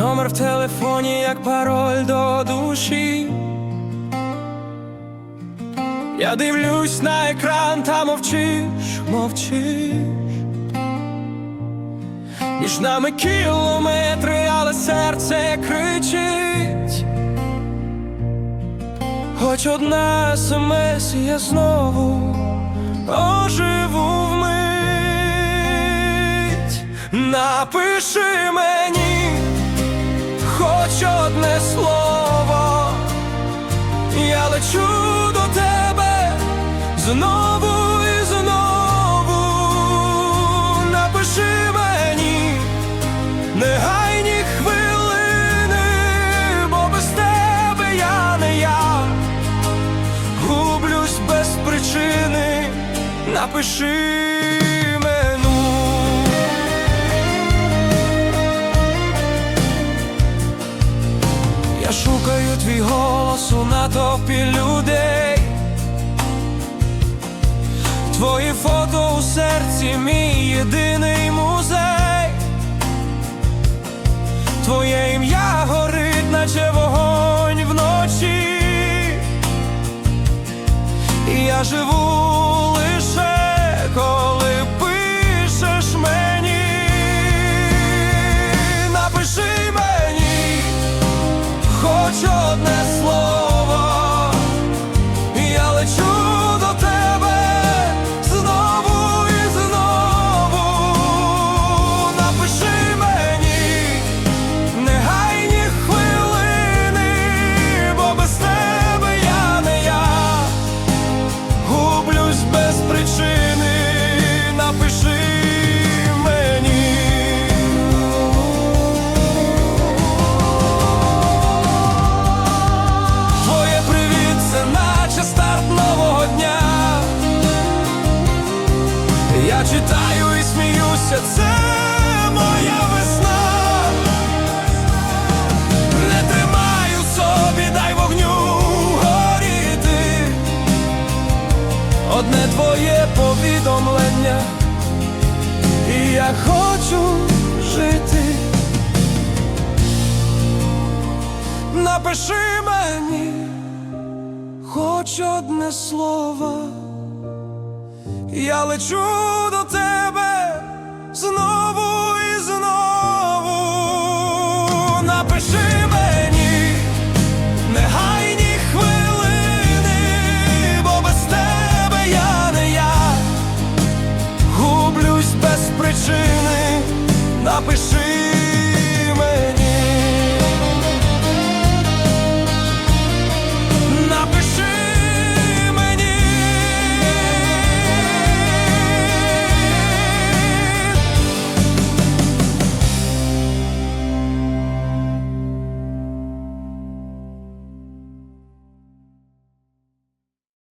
номер в телефоні, як пароль до душі. Я дивлюсь на екран, та мовчиш, мовчиш. Між нами кілометри, але серце кричить. Хоч одна смс, я знову оживу вмить. Напиши мені хоч одне слово, я лечу до тебе знову і знову. Напиши мені негайні хвилини, бо без тебе я не я. Гублюсь без причини, напиши твій голос у натовпі людей. Твої фото у серці, мій єдиний музей. Твоє ім'я горить, наче вогонь вночі. І я живу Читаю і сміюся, це моя весна. Не тримаю собі, дай вогню горіти. Одне твоє повідомлення, і я хочу жити. Напиши мені хоч одне слово, я лечу до тебе знову і знову. Напиши мені негайні хвилини, бо без тебе я не я гублюсь без причини. Напиши